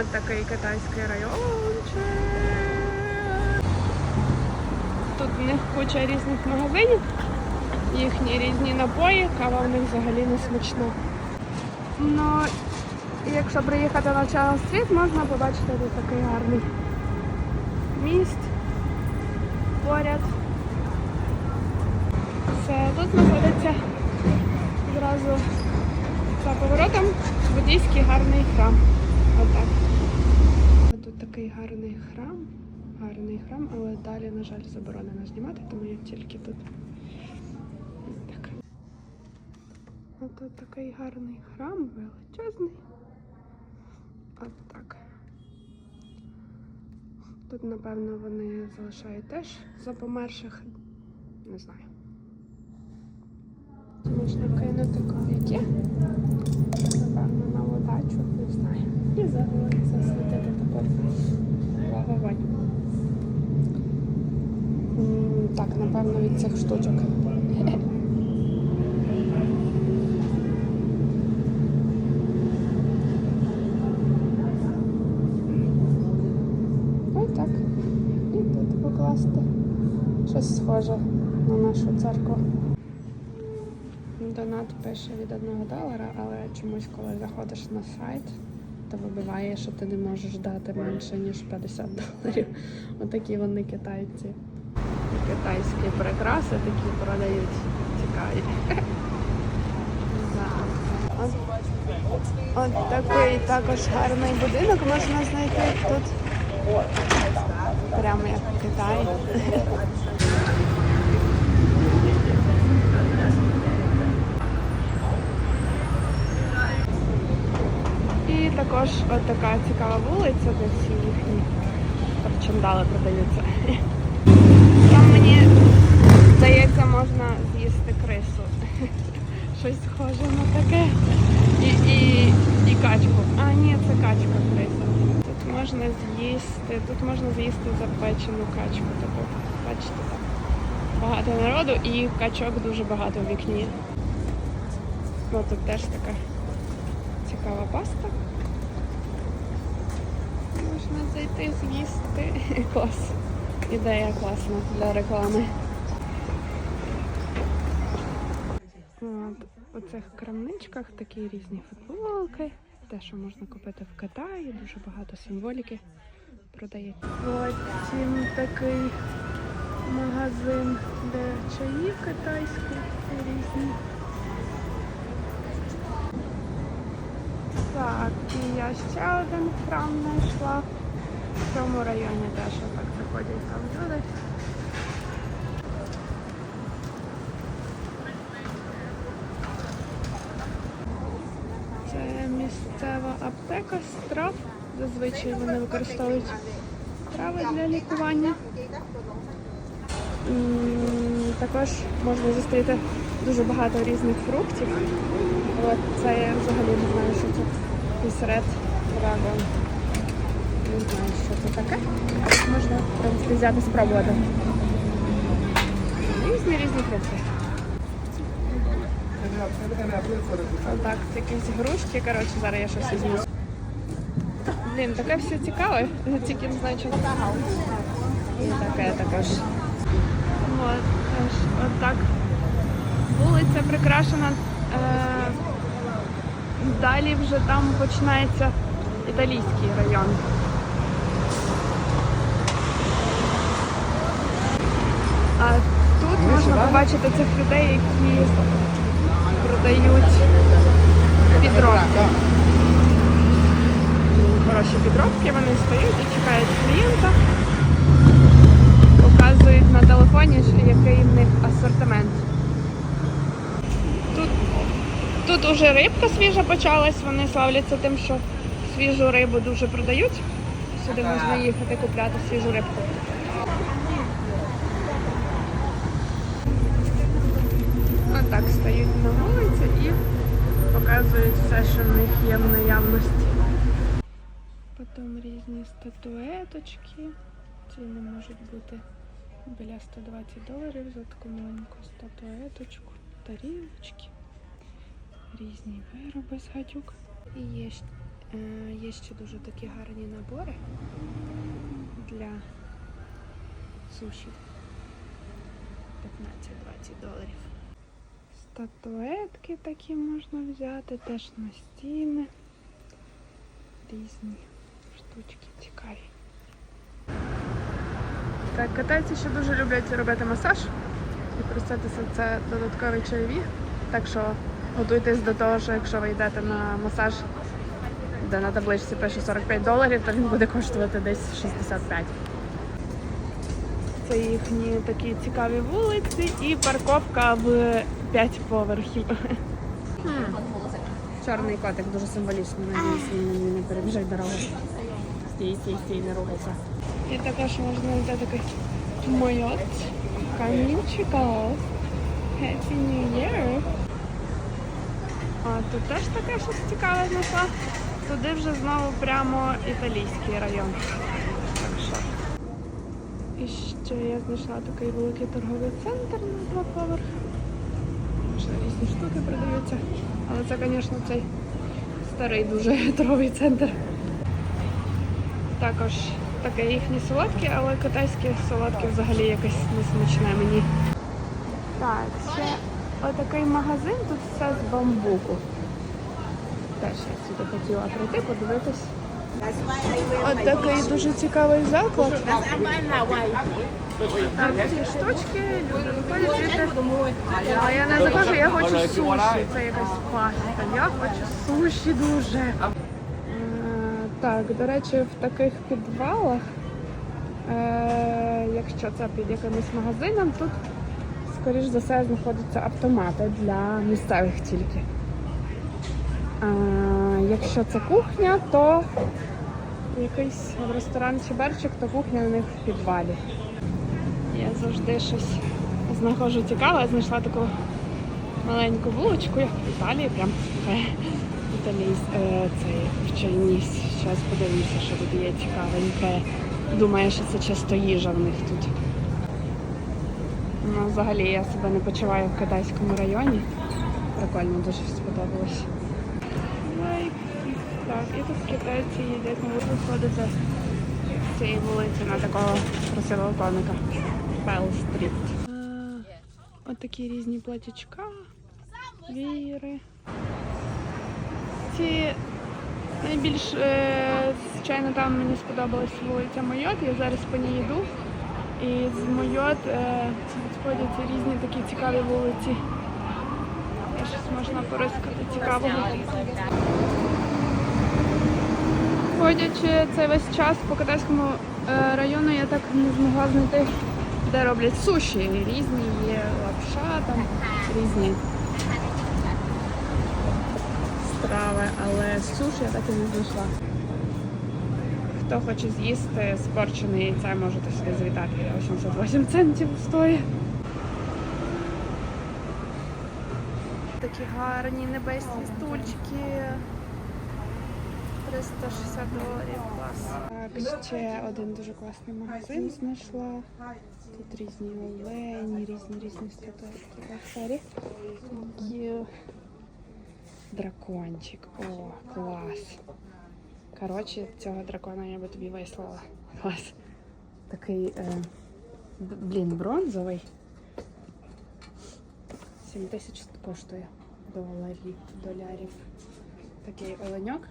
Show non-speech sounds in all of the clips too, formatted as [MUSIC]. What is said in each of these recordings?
Ось такий китайський райончик. Тут в них куча різних магазинів, їхні різні напої, кава в них взагалі не смачна. Ну, якщо приїхати на Чао стріт, можна побачити тут такий гарний міст поряд. Це тут знаходиться зразу за поворотом буддійський гарний храм. Отак. Тут такий гарний храм. Гарний храм, але далі, на жаль, заборонено знімати, тому я тільки тут. Так. Тут такий гарний храм, величезний. От так. Тут, напевно, вони залишають теж за померших. Не знаю. Можна кинути копійки. Напевно, на удачу, не знаю. І загалом засвітити тепер вогонь. М, Так, напевно, від цих штучок. Ось так. І тут покласти щось схоже на нашу церкву. Донат пише від 1 долара, але чомусь, коли заходиш на сайт, то вибиває, що ти не можеш дати менше, ніж 50 доларів. Отакі вони китайці. Китайські прикраси такі продають. Цікаві. От, такий також гарний будинок можна знайти тут. Прямо як в Китаї. І також от така цікава вулиця, де всі їхні причандали продаються. Здається, можна з'їсти крису. [LAUGHS] Щось схоже на таке. І, і, і качку. А, ні, це качка криса. Тут можна з'їсти, тут можна з'їсти запечену качку. Таку. Бачите, так. Багато народу і качок дуже багато в вікні. Ну, тут теж така цікава паста. Можна зайти, з'їсти. [LAUGHS] Клас. Ідея класна для реклами. От, у цих крамничках такі різні футболки. Те, що можна купити в Китаї, дуже багато символіки продається. Потім такий магазин, де чаї китайські різні. Так, і я ще один храм знайшла. В цьому районі теж так заходять там люди. Це місцева аптека з трав. Зазвичай вони використовують трави для лікування. Також можна зустріти дуже багато різних фруктів. От це я взагалі не знаю, що це. Якийсь ред. Не знаю, що це таке. Можна, в принципі, взяти спробувати. Різні різні фрукти. Отак, якісь грушки, коротше, зараз я щось візьму. Блін, таке все цікаве, тільки не знаю. І таке також. От, теж, отак. Вулиця прикрашена. Е, далі вже там починається італійський район. А тут можна побачити цих людей, які продають підробки. Хороші підробки, вони стоять і чекають клієнта, показують на телефоні, що який в них асортимент. Тут, тут уже рибка свіжа почалась, вони славляться тим, що свіжу рибу дуже продають. Сюди можна їхати купляти свіжу рибку. Отак стають на вулиці і показують все, що в них є в наявності. Потім різні статуеточки. Ціни можуть бути біля 120 доларів за таку маленьку статуеточку, тарілочки, різні вироби з гадюк. І є Е, Є ще дуже такі гарні набори для суші. 15-20 доларів. Статуетки такі можна взяти, теж на стіни. Різні штучки цікаві. Так, китайці ще дуже люблять робити масаж і користуватися це додаткові чайові. Так що готуйтесь до того, що якщо ви йдете на масаж, де на табличці пише 45 доларів, то він буде коштувати десь 65. Це їхні такі цікаві вулиці і парковка в 5 поверхів. Чорний котик дуже символічно, надіюсь, він не перебіжать дорогу. Стій, стій, стій, не рухайся. І також можна знайти такий майот камінчиков. Happy New Year! А тут теж таке щось цікаве знайшла. Туди вже знову прямо італійський район. Так що. І ще я знайшла такий великий торговий центр на два поверхи. Ще різні штуки продаються. Але це, звісно, цей старий дуже [LAUGHS] торговий центр. Також таке їхні солодкі, але китайські солодкі взагалі якесь несмачне мені. Так, ще отакий магазин, тут все з бамбуку. Теж я сюди хотіла прийти, подивитись. От такий дуже цікавий заклад. Там ці штучки, люди виходять. А я не захожу, я хочу суші. Це якась паста. Я хочу суші дуже. Е, Так, до речі, в таких підвалах, е, якщо це під якимось магазином, тут, скоріш за все, знаходяться автомати для місцевих тільки. А, якщо це кухня, то якийсь ресторан чи барчик, то кухня у них в підвалі. Я завжди щось знаходжу цікаве, знайшла таку маленьку вуличку, як в Італії, прям така італійсь, е, цей в Чайніс. Зараз подивлюся, що тут є цікавеньке. Думаю, що це часто їжа в них тут. Ну, взагалі я себе не почуваю в китайському районі. Прикольно, дуже сподобалось. Так, і тут китайці їдять, можуть виходити з цієї вулиці на такого красивого коника. Стріт. Ось такі різні платячка, віри. Ці найбільш, е, звичайно, там мені сподобалась вулиця Майот, я зараз по ній йду. І з Майот е, сходяться різні такі цікаві вулиці. Щось можна порискати цікавого. Ходячи цей весь час по китайському е, району, я так не змогла знайти, де роблять суші. Різні є лапша, там різні страви, але суші я так і не знайшла. Хто хоче з'їсти спорчене яйце, можете сюди завітати. 88 центів стоїть. Такі гарні небесні стульчики. 360 доларів клас. Ще один дуже класний магазин знайшла. Тут різні олені, різні різні статуетки. Дракончик. О, клас. Коротше, цього дракона я би тобі вислала. Клас. Такий, е, блін, бронзовий. 7 тисяч коштує доларів. Такий оленьок.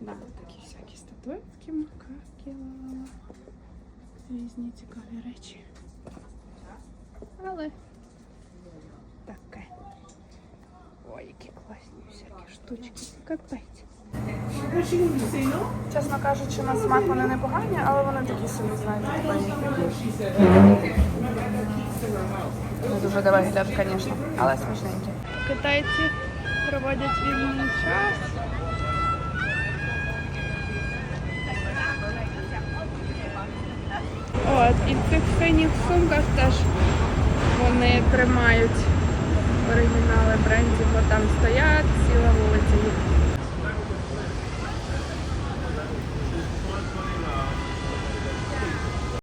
Да, такі всякі статуетки, макаки, ла-ла-ла. різні цікаві речі. Але таке. Ой, які класні всякі штучки. Капець. Чесно кажучи, на смак вони не погані, але вони такі собі, знаєте, дуже давай вигляд, звісно, але смачненькі. Китайці проводять вільний час. От, і в цих синіх сумках теж вони тримають оригінали брендів, бо там стоять, ціла вулиця